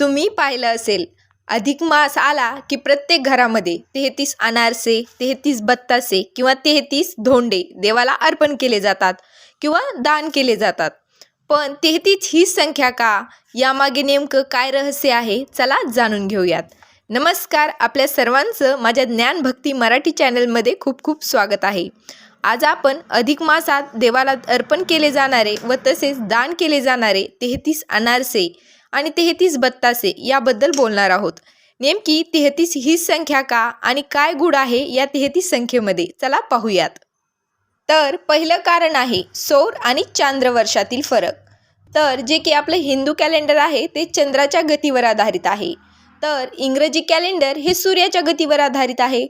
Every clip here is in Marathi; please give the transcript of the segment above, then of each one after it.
तुम्ही पाहिलं असेल. अधिक मास आला की प्रत्येक घरामध्ये तेहतीस अनारसे तेहतीस बत्तासे किंवा तेहतीस धोंडे देवाला अर्पण केले जातात किंवा दान केले जातात. पण तेहतीस ही संख्या का? यामागे नेमकं काय रहस्य आहे? चला जाणून घेऊयात. नमस्कार आपल्या सर्वांचं माझ्या ज्ञानभक्ती मराठी चॅनलमध्ये खूप खूप स्वागत आहे. आज आपण अधिक मासात देवाला अर्पण केले जाणारे व तसेच दान केले जाणारे तेहतीस अनारसे आणि तेहतीस बत्तासे याबद्दल बोलणार आहोत. नेमकी तेहतीस हीच संख्या का आणि काय गुड आहे या तेहतीस संख्येमध्ये? चला पाहूयात. तर पहिलं कारण आहे सौर आणि चांद्र वर्षातील फरक. तर जे की आपलं हिंदू कॅलेंडर आहे ते चंद्राच्या गतीवर आधारित आहे. तर इंग्रजी कॅलेंडर हे सूर्याच्या गतीवर आधारित आहे.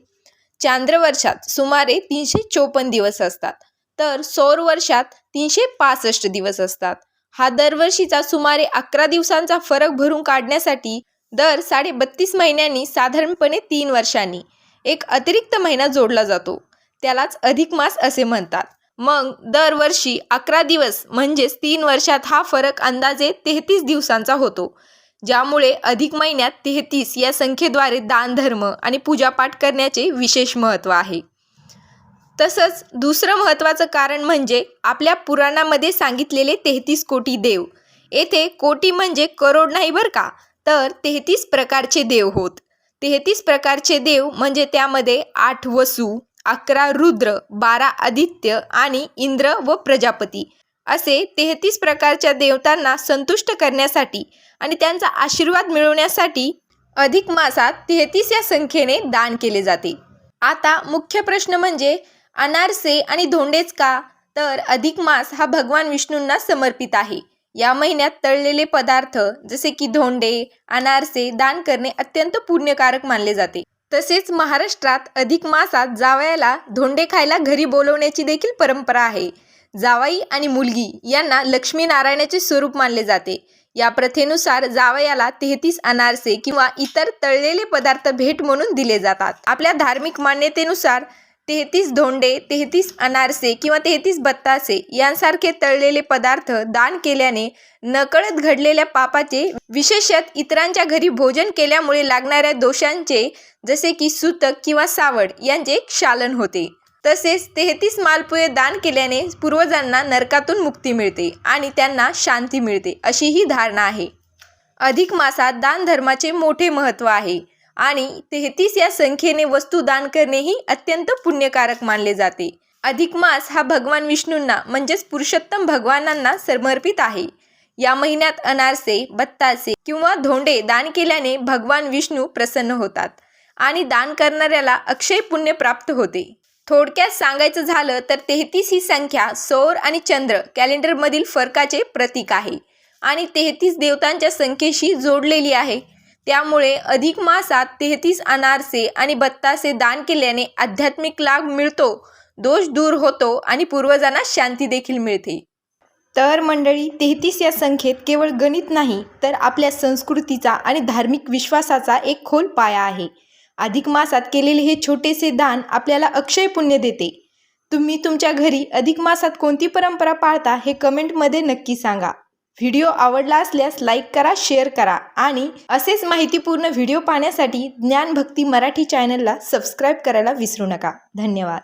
चांद्र वर्षात सुमारे तीनशे चोपन्न दिवस असतात. तर सौर वर्षात तीनशे पासष्ट दिवस असतात. हा दरवर्षीचा सुमारे अकरा दिवसांचा फरक भरून काढण्यासाठी दर साडे बत्तीस महिन्यांनी साधारणपणे तीन वर्षांनी एक अतिरिक्त महिना जोडला जातो. त्यालाच अधिक मास असे म्हणतात. मग दरवर्षी अकरा दिवस म्हणजेच तीन वर्षात हा फरक अंदाजे तेहतीस दिवसांचा होतो. ज्यामुळे अधिक महिन्यात तेहतीस या संख्येद्वारे दानधर्म आणि पूजापाठ करण्याचे विशेष महत्त्व आहे. तसंच दुसरं महत्त्वाचं कारण म्हणजे आपल्या पुराणामध्ये सांगितलेले तेहतीस कोटी देव. येथे कोटी म्हणजे करोड नाही बरं का? तर तेहतीस प्रकारचे देव होत. तेहतीस प्रकारचे देव म्हणजे त्यामध्ये आठ वसू अकरा रुद्र बारा आदित्य आणि इंद्र व प्रजापती. असे तेहतीस प्रकारच्या देवतांना संतुष्ट करण्यासाठी आणि त्यांचा आशीर्वाद मिळवण्यासाठी अधिक मासात तेहतीस या संख्येने दान केले जाते. आता मुख्य प्रश्न म्हणजे अनारसे आणि धोंडेच का? तर अधिक मास हा भगवान विष्णूंना समर्पित आहे. या महिन्यात तळलेले पदार्थ जसे की धोंडे अनारसे दान करणे अत्यंत पुण्यकारक मानले जाते. तसेच महाराष्ट्रात अधिक मासात जावयाला धोंडे खायला घरी बोलवण्याची देखील परंपरा आहे. जावाई आणि मुलगी यांना लक्ष्मीनारायणाचे स्वरूप मानले जाते. या प्रथेनुसार जावयाला तेहतीस अनारसे किंवा इतर तळलेले पदार्थ भेट म्हणून दिले जातात. आपल्या धार्मिक मान्यतेनुसार तेहतीस धोंडे तेहतीस अनारसे किंवा तेहतीस बत्तासे यांसारखे तळलेले पदार्थ दान केल्याने नकळत घडलेल्या पापाचे विशेषत इतरांच्या घरी भोजन केल्यामुळे लागणाऱ्या दोषांचे जसे की सुतक किंवा सावड यांचे क्षालन होते. तसेच तेहतीस मालपुये दान केल्याने पूर्वजांना नरकातून मुक्ती मिळते आणि त्यांना शांती मिळते अशी ही धारणा आहे. अधिक मासात दान धर्माचे मोठे महत्त्व आहे. आणि तेहतीस या संख्येने वस्तू दान करणेही अत्यंत पुण्यकारक मानले जाते. अधिक मास हा भगवान विष्णूंना म्हणजेच पुरुषोत्तम भगवानांना समर्पित आहे. या महिन्यात अनारसे बत्तासे किंवा धोंडे दान केल्याने भगवान विष्णू प्रसन्न होतात आणि दान करणाऱ्याला अक्षय पुण्य प्राप्त होते. थोडक्यात सांगायचं झालं तर तेहतीस ही संख्या सौर आणि चंद्र कॅलेंडरमधील फरकाचे प्रतीक आहे आणि तेहतीस देवतांच्या संख्येशी जोडलेली आहे. त्यामुळे अधिक मासात तेहतीस अनारसे आणि बत्तासे दान केल्याने आध्यात्मिक लाभ मिळतो दोष दूर होतो आणि पूर्वजांना शांती देखील मिळते. तर मंडळी तेहतीस या संख्येत केवळ गणित नाही तर आपल्या संस्कृतीचा आणि धार्मिक विश्वासाचा एक खोल पाया आहे. अधिक मासात केलेले हे छोटेसे दान आपल्याला अक्षय पुण्य देते. तुम्ही तुमच्या घरी अधिक मासात कोणती परंपरा पाळता हे कमेंटमध्ये नक्की सांगा. व्हिडिओ आवडला असल्यास लाईक करा शेअर करा आणि असेच माहितीपूर्ण व्हिडिओ पाहण्यासाठी ज्ञानभक्ती मराठी चॅनलला सबस्क्राईब करायला विसरू नका. धन्यवाद.